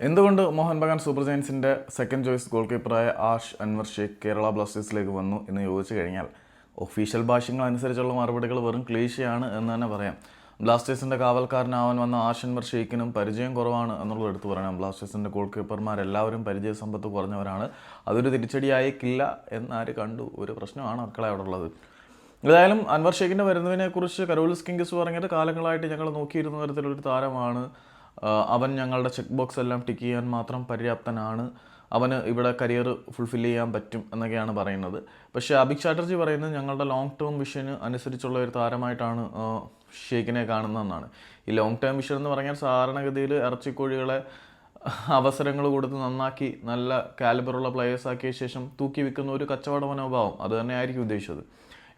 എന്തുകൊണ്ട് മോഹൻ ബഗാൻ സൂപ്പർ ജയൻസിന്റെ second choice goal കീപ്പറായ ആഷ് അൻവർ ഷേഖ് കേരള ബ്ലാസ്റ്റേഴ്സിലേക്ക് വന്നു എന്ന് ചോദിച്ചു കഴിഞ്ഞാൽ ഒഫീഷ്യൽ ഭാഷ്യങ്ങൾ അനുസരിച്ചുള്ള മറുപടികൾ വെറും ക്ലീശയാണ് എന്ന് തന്നെ പറയാം. ബ്ലാസ്റ്റേഴ്സിന്റെ കാവൽക്കാരനാവാൻ വന്ന ആഷ് അൻവർ ഷെയ്ഖിനും പരിചയം കുറവാണ് എന്നുള്ളത് എടുത്തു പറയണം. ബ്ലാസ്റ്റേഴ്സിന്റെ ഗോൾ കീപ്പർമാരെല്ലാവരും പരിചയ സമ്പത്ത് കുറഞ്ഞവരാണ്. അതൊരു തിരിച്ചടിയായേക്കില്ല എന്നാര് കണ്ടു? ഒരു പ്രശ്നമാണ് മക്കളെ അവിടെ ഉള്ളത്. ഏതായാലും അൻവർ ഷേഖിന്റെ വരുന്നതിനെക്കുറിച്ച് കരോളിസ് കിങ്കിസ് പറഞ്ഞിട്ട് കാലങ്ങളായിട്ട് ഞങ്ങൾ നോക്കിയിരുന്ന തരത്തിലൊരു താരമാണ് അവൻ ഞങ്ങളുടെ ചെക്ക് ബോക്സ് എല്ലാം ടിക്ക് ചെയ്യാൻ മാത്രം പര്യാപ്തനാണ്. അവന് ഇവിടെ കരിയർ ഫുൾഫിൽ ചെയ്യാൻ പറ്റും എന്നൊക്കെയാണ് പറയുന്നത്. പക്ഷേ അഭിക് ചാറ്റർജി പറയുന്നത് ഞങ്ങളുടെ ലോങ് ടേം വിഷന് അനുസരിച്ചുള്ള ഒരു താരമായിട്ടാണ് ഷേഖിനെ കാണുന്നതെന്നാണ്. ഈ ലോങ് ടേം വിഷൻ എന്ന് പറഞ്ഞാൽ സാധാരണഗതിയിൽ ഇറച്ചിക്കോഴികളെ അവസരങ്ങൾ കൊടുത്ത് നന്നാക്കി നല്ല കാലിബറുള്ള പ്ലെയേഴ്സ് ആക്കിയ ശേഷം തൂക്കി വിൽക്കുന്ന ഒരു കച്ചവട മനോഭാവം. അത് തന്നെയായിരിക്കും ഉദ്ദേശിച്ചത്.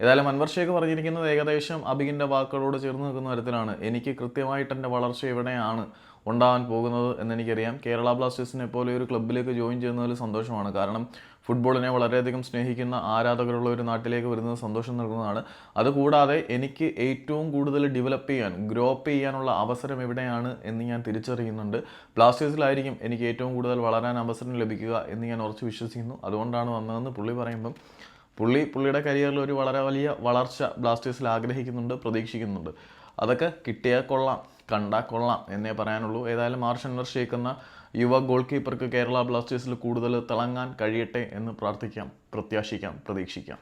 ഏതായാലും അൻവർ ഷേഖ് പറഞ്ഞിരിക്കുന്നത് ഏകദേശം അബിഗിന്റെ വാക്കുകളോട് ചേർന്ന് നിൽക്കുന്ന തരത്തിലാണ്. എനിക്ക് കൃത്യമായിട്ട് എന്റെ വളർച്ച എവിടെയാണ് ഉണ്ടാവാൻ പോകുന്നത് എന്നെനിക്കറിയാം. കേരള ബ്ലാസ്റ്റേഴ്സിനെ പോലെ ഒരു ക്ലബ്ബിലേക്ക് ജോയിൻ ചെയ്യുന്നതിൽ സന്തോഷമാണ്. കാരണം ഫുട്ബോളിനെ വളരെയധികം സ്നേഹിക്കുന്ന ആരാധകരുള്ള ഒരു നാട്ടിലേക്ക് വരുന്നത് സന്തോഷം നൽകുന്നതാണ്. അതുകൂടാതെ എനിക്ക് ഏറ്റവും കൂടുതൽ ഡെവലപ്പ് ചെയ്യാൻ ഗ്രോപ്പ് ചെയ്യാനുള്ള അവസരം എവിടെയാണ് എന്ന് ഞാൻ തിരിച്ചറിയുന്നുണ്ട്. ബ്ലാസ്റ്റേഴ്സിലായിരിക്കും എനിക്ക് ഏറ്റവും കൂടുതൽ വളരാൻ അവസരം ലഭിക്കുക എന്ന് ഞാൻ ഉറച്ച് വിശ്വസിക്കുന്നു. അതുകൊണ്ടാണ് വന്നതെന്ന് പുള്ളി പറയുമ്പം പുള്ളി പുള്ളിയുടെ കരിയറിൽ ഒരു വളരെ വലിയ വളർച്ച ബ്ലാസ്റ്റേഴ്സിൽ ആഗ്രഹിക്കുന്നുണ്ട് പ്രതീക്ഷിക്കുന്നുണ്ട്. അതൊക്കെ കിട്ടിയാൽ കൊള്ളാം കണ്ടാൽ കൊള്ളാം എന്നേ പറയാനുള്ളൂ. ഏതായാലും മാർഷ് വർഷിക്കുന്ന യുവ ഗോൾ കീപ്പർക്ക് കേരള ബ്ലാസ്റ്റേഴ്സിൽ കൂടുതൽ തിളങ്ങാൻ കഴിയട്ടെ എന്ന് പ്രാർത്ഥിക്കാം പ്രത്യാശിക്കാം പ്രതീക്ഷിക്കാം.